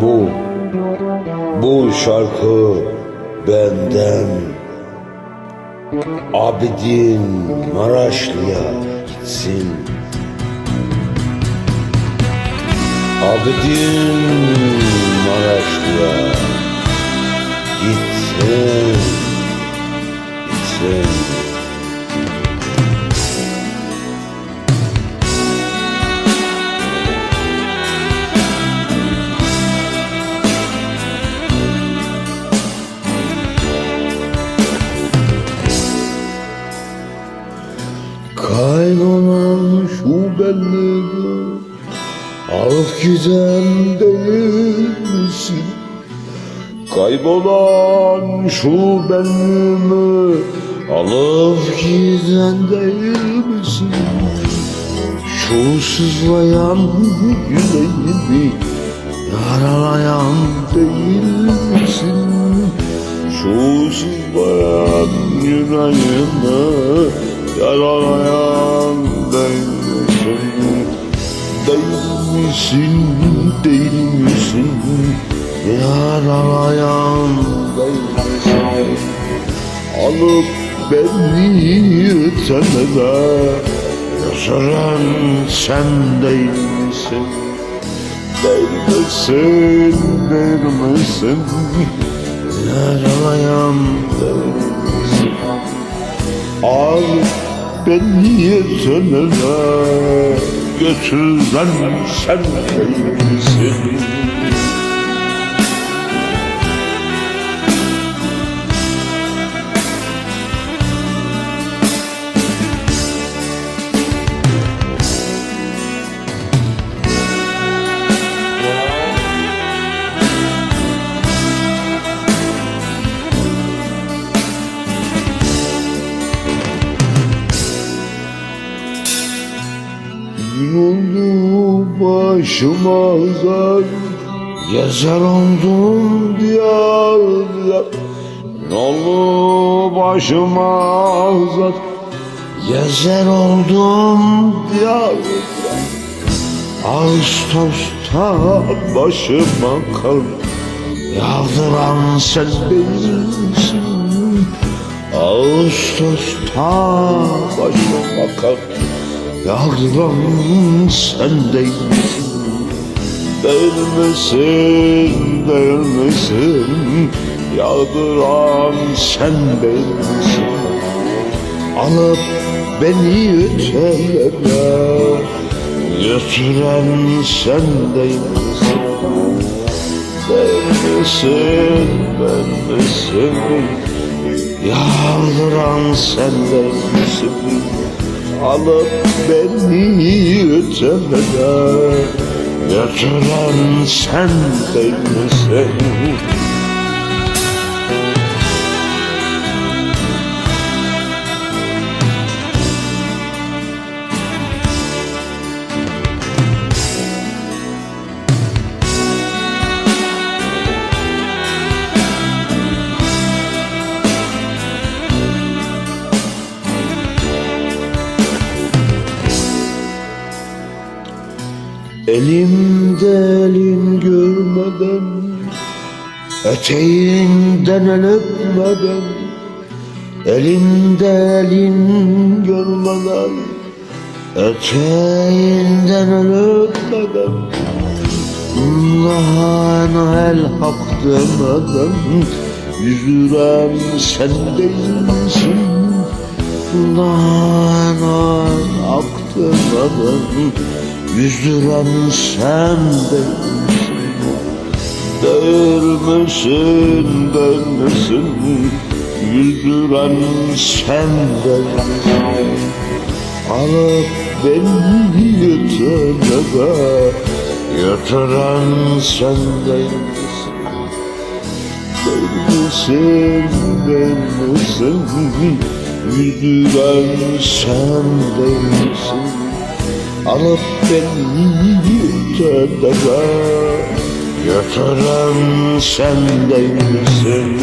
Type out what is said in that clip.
Bu, bu şarkı benden Abidin Maraşlı'ya gitsin. Abidin Maraşlı'ya Şu belleri Alıp giden değil misin? Kaybolan şu benimi Alıp giden değil misin? Şu sızlayan yüreğimi Yaralayan değil misin? Şu sızlayan yüreğimi Yaralayan misin, değil misin? Yaralayan değil misin? Alıp beni ötelere Götüren sen değil misin? Değil misin, değil misin? Yaralayan değil misin? Al beni ötelere Götüren sen değil oldu başıma zar Gezer oldum diyarlar Ne oldu başıma zar Gezer oldum diyarlar Ağustos'ta başıma kar Yağdıran sen değilsin Ağustos'ta başıma kar Yağdıran sen Değil. Misin, değil misin Yağdıran sen değilsin. Alıp beni ötelere Götüren sen değilsin. Değil misin Yağdıran sen değilsin Alıp beni ötelere Götüren sen değil misin? Elimde elin görmeden Eteğinden el öpmeden Elimde elin görmeden Eteğinden el öpmeden Allah'ın el hak demeden Yüzüren sen değilsin. Allah'ın el hak demeden Yüzdüren sen misin, değil misin Yüzdüren sen değilsin Alıp beni yetelere Götüren sen misin, değil misin Yüzdüren sen değilsin Alıp beni ötelere Götüren sen değilsin